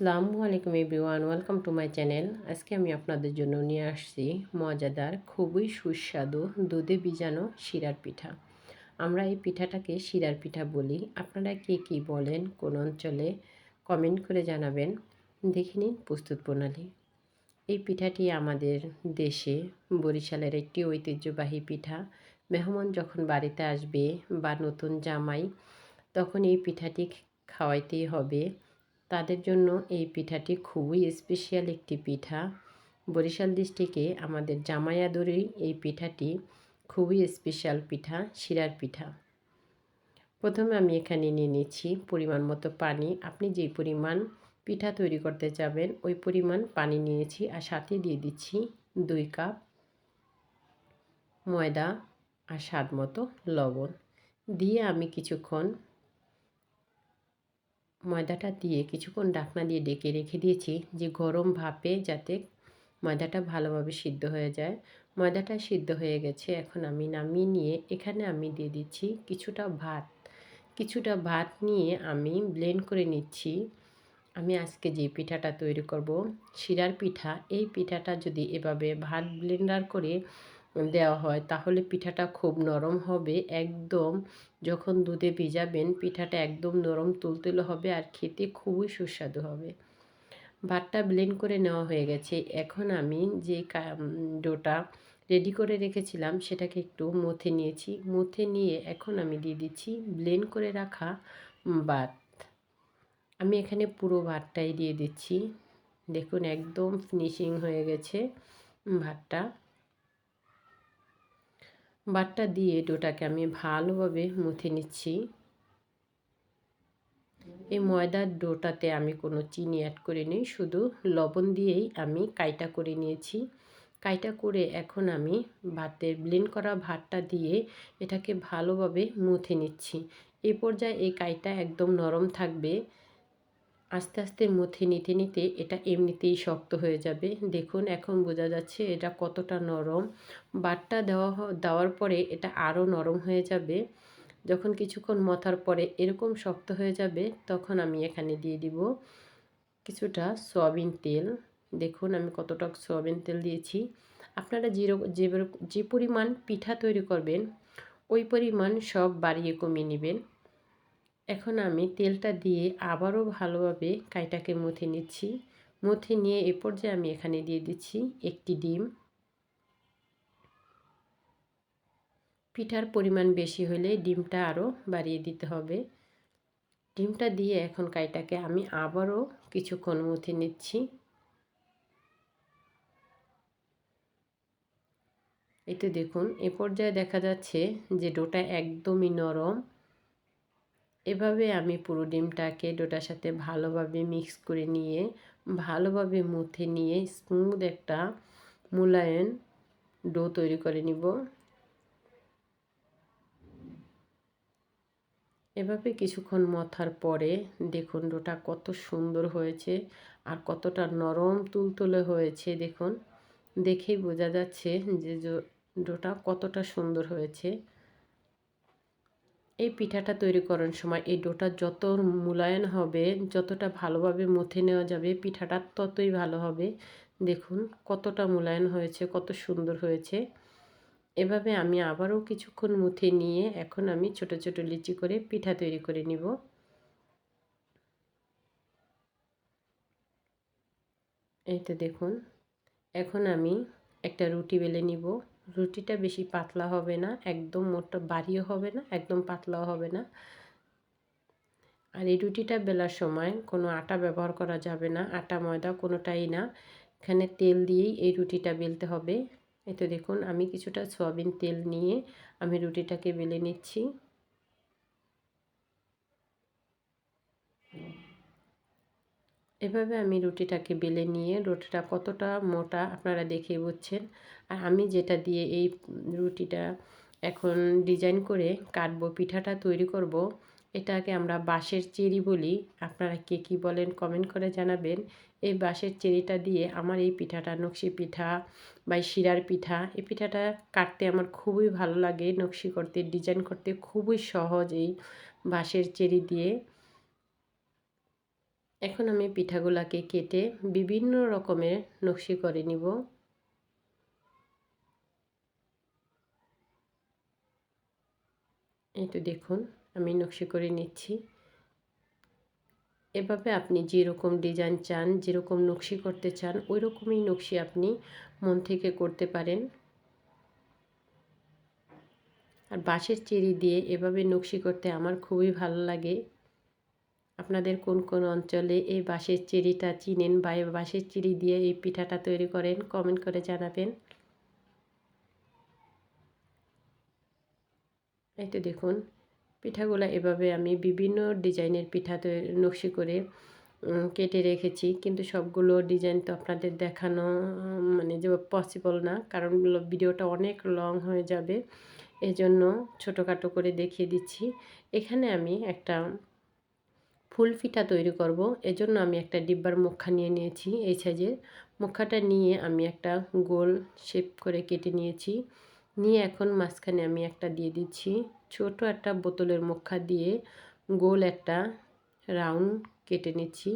আসসালামু আলাইকুম everyone, welcome to my channel. আজকে আমি আপনাদের জন্য নিয়ে আসছি মজাদার, খুবই সুস্বাদু, দুধে ভিজানো শিরার পিঠা। আমরা এই পিঠাটাকে শিরার পিঠা বলি। আপনারা কে কী বলেন, কোন অঞ্চলে, কমেন্ট করে জানাবেন। দেখে নিন প্রস্তুত প্রণালী। এই পিঠাটি আমাদের দেশে বরিশালের একটি ঐতিহ্যবাহী পিঠা। মেহমান যখন বাড়িতে আসবে বা নতুন জামাই, তখন এই পিঠাটি খাওয়াইতেই হবে। তাদের জন্য এই পিঠাটি খুবই স্পেশাল একটি পিঠা। বরিশাল ডিস্ট্রিক্টে আমাদের জামায়াদুরি এই পিঠাটি খুবই স্পেশাল পিঠা, শিরার পিঠা। প্রথমে আমি এখানে নিয়ে নিচ্ছি পরিমাণ মতো পানি। আপনি যে পরিমাণ পিঠা তৈরি করতে যাবেন, ওই পরিমাণ পানি নিয়েছি আর সাথে দিয়ে দিচ্ছি দুই কাপ ময়দা আর স্বাদ মতো লবণ। দিয়ে আমি কিছুক্ষণ ময়দাটা দিয়ে কিছুক্ষণ ডাকনা দিয়ে ডেকে রেখে দিয়েছি যে গরম ভাপে যাতে ময়দাটা ভালোভাবে সিদ্ধ হয়ে যায়। ময়দাটা সিদ্ধ হয়ে গেছে, এখন আমি নামিয়ে নিয়ে এখানে আমি দিয়ে দিচ্ছি কিছুটা ভাত। কিছুটা ভাত নিয়ে আমি ব্লেন্ড করে নিচ্ছি। আমি আজকে যে পিঠাটা তৈরি করব, শিরার পিঠা, এই পিঠাটা যদি এভাবে ভাত ব্লেন্ডার করে দেওয়া হয়, তাহলে পিঠাটা খুব নরম হবে একদম। যখন দুধে ভিজাবেন, পিঠাটা একদম নরম তুলতুলে হবে আর খেতে খুবই সুস্বাদু হবে। ভাতটা ব্লেন্ড করে নেওয়া হয়ে গেছে। এখন আমি যে ডোটা রেডি করে রেখেছিলাম, সেটাকে একটু মথে নিয়েছি। মথে নিয়ে এখন আমি দিয়ে দিচ্ছি ব্লেন্ড করে রাখা ভাত। আমি এখানে পুরো ভাতটাই দিয়ে দিচ্ছি। দেখুন, একদম ফিনিশিং হয়ে গেছে ভাতটা। বাটটা দিয়ে ডোটাকে আমি ভালোভাবে মুথে নিচ্ছি। এই ময়দার ডোটাতে আমি কোনো চিনি অ্যাড করিনি শুধু লবণ দিয়েই আমি কাইটা করে নিয়েছি। কাইটা করে এখন আমি ভাতের ব্লেন্ড করা ভাতটা দিয়ে এটাকে ভালোভাবে মুথে নিচ্ছি। এ পর্যায়ে এই কাইটা একদম নরম থাকবে। আস্তে আস্তে মুথে নিতে নিতে এটা এমনিতেই শক্ত হয়ে যাবে। দেখুন, এখন বোঝা যাচ্ছে এটা কতটা নরম। বাটটা দেওয়া দেওয়ার পরে এটা আরও নরম হয়ে যাবে। যখন কিছুক্ষণ মথার পরে এরকম শক্ত হয়ে যাবে, তখন আমি এখানে দিয়ে দিব কিছুটা সয়াবিন তেল। দেখুন, আমি কতটা সয়াবিন তেল দিয়েছি। আপনারা যে যে যে পরিমাণ পিঠা তৈরি করবেন, ওই পরিমাণ সব বাড়িয়ে কমিয়ে নেবেন। এখন আমি তেলটা দিয়ে আবারও ভালোভাবে কাইটাকে মুথে নিচ্ছি। মুথে নিয়ে এ পর্যায়ে আমি এখানে দিয়ে দিচ্ছি একটি ডিম। পিঠার পরিমাণ বেশি হলে ডিমটা আরও বাড়িয়ে দিতে হবে। ডিমটা দিয়ে এখন কাইটাকে আমি আবারও কিছুক্ষণ মুথে নিচ্ছি। এতে দেখুন, এ পর্যায়ে দেখা যাচ্ছে যে ডোটা একদমই নরম। এভাবে আমি পুরো ডিমটাকে ডোটার সাথে ভালোভাবে মিক্স করে নিয়ে, ভালোভাবে মুথে নিয়ে স্মুথ একটা মূলায়ন ডো তৈরি করে নিব। এভাবে কিছুক্ষণ মথার পরে দেখুন ডোটা কত সুন্দর হয়েছে আর কতটা নরম তুলতুলে হয়েছে দেখুন। দেখেই বোঝা যাচ্ছে যে ডোটা কতটা সুন্দর হয়েছে। পিঠাটা তৈরি করার সময় এই ডোটা যত মূলায়ন হবে, যতটা ভালোভাবে মুথে নেওয়া যাবে, পিঠাটা ততই ভালো হবে। দেখুন কতটা মূলায়ন হয়েছে, কত সুন্দর হয়েছে। এভাবে আমি আবারও কিছুক্ষণ মুথে নিয়ে এখন আমি ছোট ছোট লিচি করে পিঠা তৈরি করে নিব। এই তো দেখুন, এখন আমি একটা রুটি বেলে নিব। রুটিটা বেশি পাতলা হবে না, একদম মোটা বাড়িও হবে না, একদম পাতলাও হবে না। আর এই রুটিটা বেলার সময় কোনো আটা ব্যবহার করা যাবে না, আটা, ময়দা কোনোটাই না। এখানে তেল দিয়েই এই রুটিটা বেলতে হবে। এই তো দেখুন, আমি কিছুটা সয়াবিন তেল নিয়ে আমি রুটিটাকে বেলে নিচ্ছি। এভাবে আমি রুটিটাকে বেলে নিয়ে রুটিটা কতটা মোটা আপনারা দেখে বুঝছেন। আর আমি যেটা দিয়ে এই রুটিটা এখন ডিজাইন করে কাটবো, পিঠাটা তৈরি করব, এটাকে আমরা বাঁশের চেরি বলি। আপনারা কে কী বলেন কমেন্ট করে জানাবেন। এই বাঁশের চেরিটা দিয়ে আমার এই পিঠাটা, নকশি পিঠা বা শিরার পিঠা, এই পিঠাটা কাটতে আমার খুবই ভালো লাগে। নকশি করতে, ডিজাইন করতে খুবই সহজ এই বাঁশের চেরি দিয়ে। এখন আমি পিঠাগুলাকে কেটে বিভিন্ন রকমের নকশি করে নিব। এই তো দেখুন, আমি নকশি করে নিচ্ছি। এভাবে আপনি যেরকম ডিজাইন চান, যেরকম নকশি করতে চান ওই রকমই নকশি আপনি মন থেকে করতে পারেন। আর বাঁশের চেরি দিয়ে এভাবে নকশি করতে আমার খুবই ভালো লাগে। আপনাদের কোন কোন অঞ্চলে এই বাঁশের চেরিটা চিনেন বা এই বাঁশের চিড়ি দিয়ে এই পিঠাটা তৈরি করেন কমেন্ট করে জানাবেন। এই তো দেখুন, পিঠাগুলো এভাবে আমি বিভিন্ন ডিজাইনের পিঠা নকশি করে কেটে রেখেছি। কিন্তু সবগুলো ডিজাইন তো আপনাদের দেখানো মানে যে পসিবল না, কারণ ভিডিওটা অনেক লং হয়ে যাবে। এজন্য ছোটোখাটো করে দেখিয়ে দিচ্ছি। এখানে আমি একটা ফুল পিঠা তৈরি করব। এজন্য আমি একটা ডিব্বার মুখা নিয়ে নিয়েছি এই সাইজের মুখাটা নিয়ে আমি একটা গোল শেপ করে কেটে নিয়েছি। নিয়ে এখন মাঝখানে আমি একটা দিয়ে দিচ্ছি। ছোট একটা বোতলের মুখা দিয়ে গোল একটা রাউন্ড কেটে নিচ্ছি।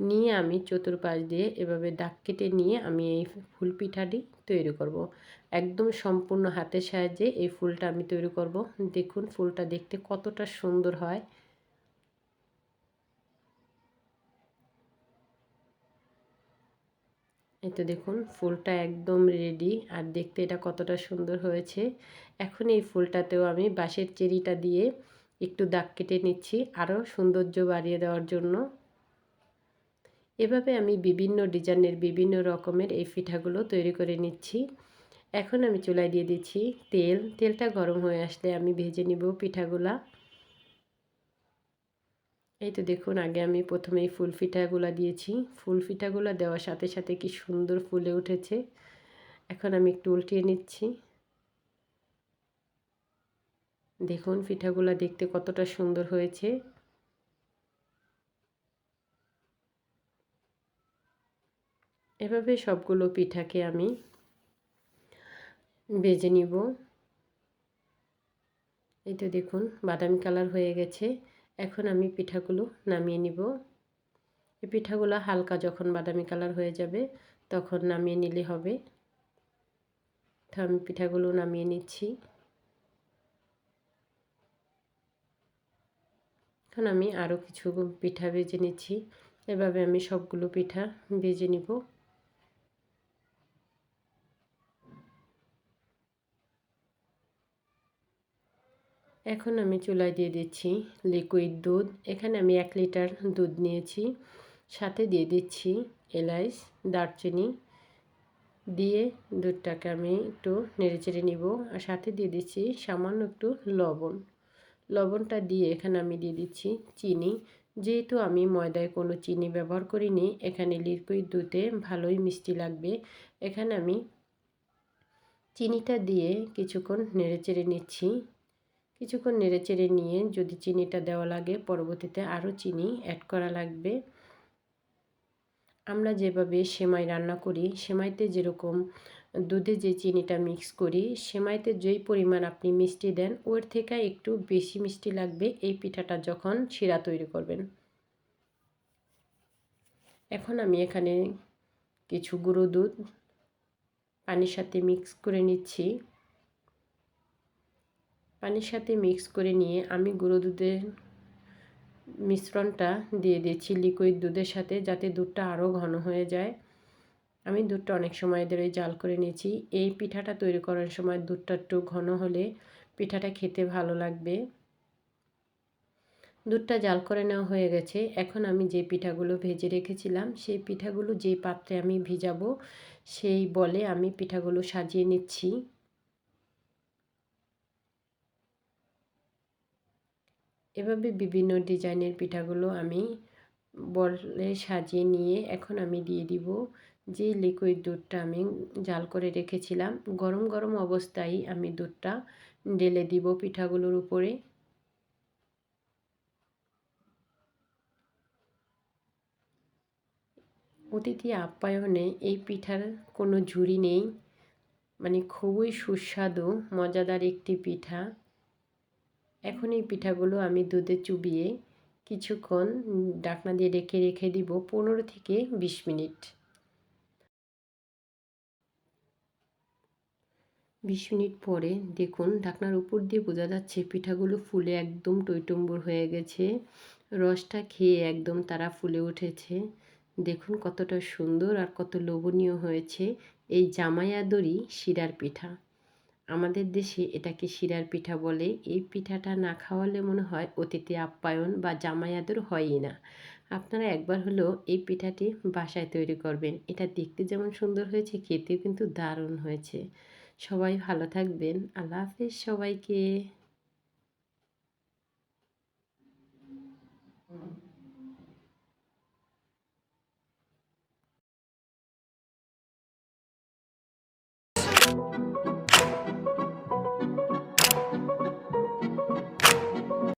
নিয়ে আমি চতুর্পাশ দিয়ে এভাবে দাগ কেটে নিয়ে আমি এই ফুল পিঠাটি তৈরি করব। একদম সম্পূর্ণ হাতের সাহায্যে এই ফুলটা আমি তৈরি করব। দেখুন ফুলটা দেখতে কতটা সুন্দর হয়। এই তো দেখুন, ফুলটা একদম রেডি আর দেখতে এটা কতটা সুন্দর হয়েছে। এখন এই ফুলটাতেও আমি বাঁশের চেরিটা দিয়ে একটু দাগ কেটে নিচ্ছি আরও সৌন্দর্য বাড়িয়ে দেওয়ার জন্য। এভাবে আমি বিভিন্ন ডিজাইনের বিভিন্ন রকমের এই পিঠাগুলো তৈরি করে নিচ্ছি। এখন আমি চুলায় দিয়ে দিচ্ছি তেল। তেলটা গরম হয়ে আসলে আমি ভেজে নিব পিঠাগুলা। এই তো দেখুন, আগে আমি প্রথমেই ফুল ফিটাগুলো দিয়েছি। ফুল ফিটাগুলো দেওয়ার সাথে সাথে কি সুন্দর ফুলে উঠেছে। এখন আমি একটু উল্টিয়ে নিচ্ছি। দেখুন পিঠাগুলো দেখতে কতটা সুন্দর হয়েছে। এভাবে সবগুলো পিঠাকে আমি বেজে নিব। এই তো দেখুন, বাদামি কালার হয়ে গেছে। এখন আমি পিঠাগুলো নামিয়ে নিব। এই পিঠাগুলো হালকা যখন বাদামি কালার হয়ে যাবে, তখন নামিয়ে নিলে হবে। তো আমি পিঠাগুলো নামিয়ে নিচ্ছি। এখন আমি আরও কিছু পিঠা ভেজে নিচ্ছি। এভাবে আমি সবগুলো পিঠা ভেজে নিব। এখন আমি চুলায় দিয়ে দিচ্ছি লিকুইড দুধ। এখানে আমি এক লিটার দুধ নিয়েছি। সাথে দিয়ে দিচ্ছি এলাইচ, দারচিনি। দিয়ে দুধটাকে আমি একটু নেড়েচেড়ে নিব। আর সাথে দিয়ে দিচ্ছি সামান্য একটু লবণ। লবণটা দিয়ে এখানে আমি দিয়ে দিচ্ছি চিনি। যেহেতু আমি ময়দায় কোনো চিনি ব্যবহার করিনি, এখানে লিকুইড দুধে ভালোই মিষ্টি লাগবে। এখানে আমি চিনিটা দিয়ে কিছুক্ষণ নেড়েচেড়ে নিচ্ছি। কিছুক্ষণ নেড়েচেড়ে নিয়ে যদি চিনিটা দেওয়া লাগে, পরবর্তীতে আরও চিনি অ্যাড করা লাগবে। আমরা যেভাবে সেমাই রান্না করি, সেমাইতে যেরকম দুধে যে চিনিটা মিক্স করি, সেমাইতে যেই পরিমাণ আপনি মিষ্টি দেন, ওর থেকে একটু বেশি মিষ্টি লাগবে এই পিঠাটা যখন শিরা তৈরি করবেন। এখন আমি এখানে কিছু গুঁড়ো দুধ পানির সাথে মিক্স করে নিচ্ছি। পানির সাথে মিক্স করে নিয়ে আমি গুঁড়ো দুধের মিশ্রণটা দিয়ে দিয়েছি লিকুইড দুধের সাথে যাতে দুধটা আরও ঘন হয়ে যায়। আমি দুধটা অনেক সময় ধরে জাল করে নিয়েছি। এই পিঠাটা তৈরি করার সময় দুধটা একটু ঘন হলে পিঠাটা খেতে ভালো লাগবে। দুধটা জাল করে নেওয়া হয়ে গেছে। এখন আমি যে পিঠাগুলো ভেজে রেখেছিলাম, সেই পিঠাগুলো যে পাত্রে আমি ভিজাবো, সেই বলে আমি পিঠাগুলো সাজিয়ে নিচ্ছি। এভাবে বিভিন্ন ডিজাইনের পিঠাগুলো আমি বলে সাজিয়ে নিয়ে এখন আমি দিয়ে দিব। যে লিকুইড দুধটা আমি জাল করে রেখেছিলাম, গরম গরম অবস্থায় আমি দুধটা ঢেলে দিব পিঠাগুলোর উপরে। অতিথি আপ্যায়নে এই পিঠার কোনো ঝুড়ি নেই মানে খুবই সুস্বাদু, মজাদার একটি পিঠা। এখন এই পিঠাগুলো আমি দুধে চুবিয়ে কিছুক্ষণ ডাকনা দিয়ে ডেকে রেখে দিব পনেরো থেকে বিশ মিনিট। বিশ মিনিট পরে দেখুন ঢাকনার উপর দিয়ে বোঝা যাচ্ছে পিঠাগুলো ফুলে একদম টইটম্বুর হয়ে গেছে। রসটা খেয়ে একদম তারা ফুলে উঠেছে। দেখুন কতটা সুন্দর আর কত লোভনীয় হয়েছে এই জামাইয়াদরি শিরার পিঠা। আমাদের দেশে এটাকে শিরার পিঠা বলে। এই পিঠাটা না খাওয়ালে মনে হয় অতিথি আপ্যায়ন বা জামাই আদর হয়ই না। আপনারা একবার হলেও এই পিঠাটি বাসায় তৈরি করবেন। এটা দেখতে যেমন সুন্দর হয়েছে, খেতেও কিন্তু দারুণ হয়েছে। সবাই ভালো থাকবেন। আল্লাহ হাফিজ সবাইকে।